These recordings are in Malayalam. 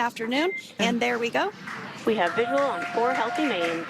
afternoon. And there we go. We have visual on four healthy mains.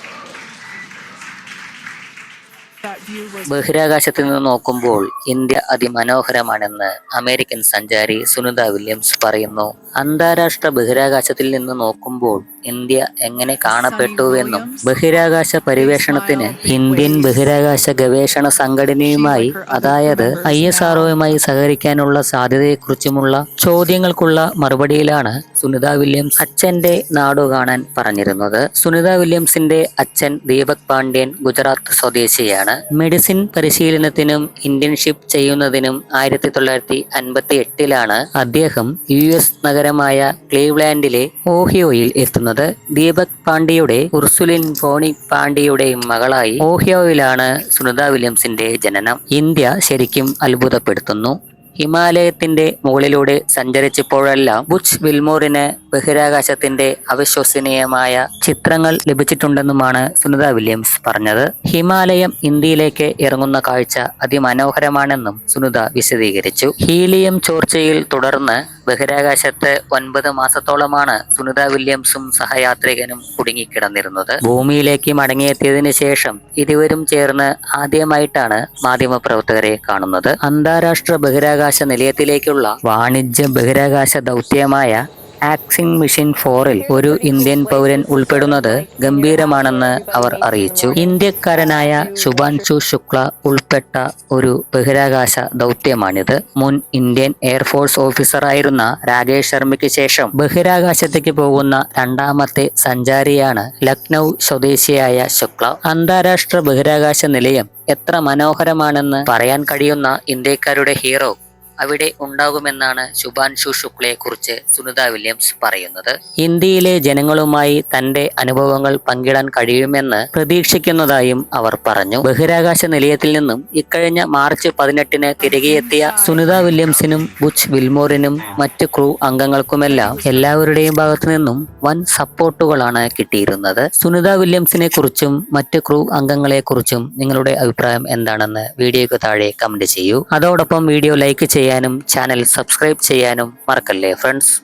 ബഹിരാകാശത്തു നിന്ന് നോക്കുമ്പോൾ ഇന്ത്യ അതിമനോഹരമാണെന്ന് അമേരിക്കൻ സഞ്ചാരി സുനിത വില്യംസ് പറയുന്നു അന്താരാഷ്ട്ര ബഹിരാകാശത്തിൽ നിന്ന് നോക്കുമ്പോൾ ഇന്ത്യ എങ്ങനെ കാണപ്പെട്ടു എന്നും ബഹിരാകാശ പരിവേഷണത്തിന് ഇന്ത്യൻ ബഹിരാകാശ ഗവേഷണ സംഘടനയുമായി അതായത് ഐ എസ് ആർഒയുമായി സഹകരിക്കാനുള്ള സാധ്യതയെക്കുറിച്ചുമുള്ള ചോദ്യങ്ങൾക്കുള്ള മറുപടിയിലാണ് സുനിത വില്യംസ് അച്ഛന്റെ നാടു കാണാൻ പറഞ്ഞിരുന്നത്. സുനിത വില്യംസിന്റെ അച്ഛൻ ദീപക് പാണ്ഡ്യൻ ഗുജറാത്ത് സ്വദേശിയാണ്. മെഡിസിൻ പരിശീലനത്തിനും ഇന്റേൺഷിപ്പ് ചെയ്യുന്നതിനും ആയിരത്തി തൊള്ളായിരത്തി അൻപത്തി എട്ടിലാണ് അദ്ദേഹം യു എസ് നഗരമായ ക്ലീവ്ലാൻഡിലെ ഓഹിയോയിൽ എത്തുന്നത് ദീപക് പാണ്ഡ്യയുടെ ഉർസുലിൻ ഫോണി പാണ്ഡ്യയുടെ മകളായി ഓഹിയോയിലാണ് സുനിത വില്യംസിന്റെ ജനനം. ഇന്ത്യ ശരിക്കും അത്ഭുതപ്പെടുത്തുന്നു. ഹിമാലയത്തിന്റെ മുകളിലൂടെ സഞ്ചരിച്ചപ്പോഴെല്ലാം ബുച്ച് വിൽമോറിന് ബഹിരാകാശത്തിന്റെ അവിശ്വസനീയമായ ചിത്രങ്ങൾ ലഭിച്ചിട്ടുണ്ടെന്നുമാണ് സുനിത വില്യംസ് പറഞ്ഞത്. ഹിമാലയം ഇന്ത്യയിലേക്ക് ഇറങ്ങുന്ന കാഴ്ച അതിമനോഹരമാണെന്നും സുനിത വിശദീകരിച്ചു. ഹീലിയം ചോർച്ചയിൽ തുടർന്ന് ബഹിരാകാശത്ത് ഒൻപത് മാസത്തോളമാണ് സുനിത വില്യംസും സഹയാത്രികനും കുടുങ്ങിക്കിടന്നിരുന്നത്. ഭൂമിയിലേക്ക് മടങ്ങിയെത്തിയതിനു ശേഷം ഇരുവരും ചേർന്ന് ആദ്യമായിട്ടാണ് മാധ്യമപ്രവർത്തകരെ കാണുന്നത്. അന്താരാഷ്ട്ര ബഹിരാകാശ നിലയത്തിലേക്കുള്ള വാണിജ്യ ബഹിരാകാശ ദൗത്യമായ ആക്സിംഗ് മിഷൻ ഫോറിൽ ഒരു ഇന്ത്യൻ പൗരൻ ഉൾപ്പെടുന്നത് ഗംഭീരമാണെന്ന് അവർ അറിയിച്ചു. ഇന്ത്യക്കാരനായ ശുഭാൻശു ശുക്ല ഉൾപ്പെട്ട ഒരു ബഹിരാകാശ ദൗത്യമാണിത്. മുൻ ഇന്ത്യൻ എയർഫോഴ്സ് ഓഫീസറായിരുന്ന രാകേഷ് ശർമ്മയ്ക്ക് ശേഷം ബഹിരാകാശത്തേക്ക് പോകുന്ന രണ്ടാമത്തെ സഞ്ചാരിയാണ് ലക്നൗ സ്വദേശിയായ ശുക്ല. അന്താരാഷ്ട്ര ബഹിരാകാശ നിലയം എത്ര മനോഹരമാണെന്ന് പറയാൻ കഴിയുന്ന ഇന്ത്യക്കാരുടെ ഹീറോ അവിടെ ഉണ്ടാകുമെന്നാണ് ശുഭാൻഷു ശുക്ലയെ കുറിച്ച് സുനിത വില്യംസ് പറയുന്നത്. ഇന്ത്യയിലെ ജനങ്ങളുമായി തന്റെ അനുഭവങ്ങൾ പങ്കിടാൻ കഴിയുമെന്ന് പ്രതീക്ഷിക്കുന്നതായും അവർ പറഞ്ഞു. ബഹിരാകാശ നിലയത്തിൽ നിന്നും ഇക്കഴിഞ്ഞ മാർച്ച് പതിനെട്ടിന് തിരികെ എത്തിയ സുനിത വില്യംസിനും ബുച്ച് വിൽമോറിനും മറ്റ് ക്രൂ അംഗങ്ങൾക്കുമെല്ലാം എല്ലാവരുടെയും ഭാഗത്തു നിന്നും വൻ സപ്പോർട്ടുകളാണ് കിട്ടിയിരുന്നത്. സുനിത വില്യംസിനെ കുറിച്ചും മറ്റ് ക്രൂ അംഗങ്ങളെ കുറിച്ചും നിങ്ങളുടെ അഭിപ്രായം എന്താണെന്ന് വീഡിയോയ്ക്ക് താഴെ കമന്റ് ചെയ്യൂ. അതോടൊപ്പം വീഡിയോ ലൈക്ക് ചെയ്യാനും ചാനൽ സബ്സ്ക്രൈബ് ചെയ്യാനും മറക്കല്ലേ ഫ്രണ്ട്സ്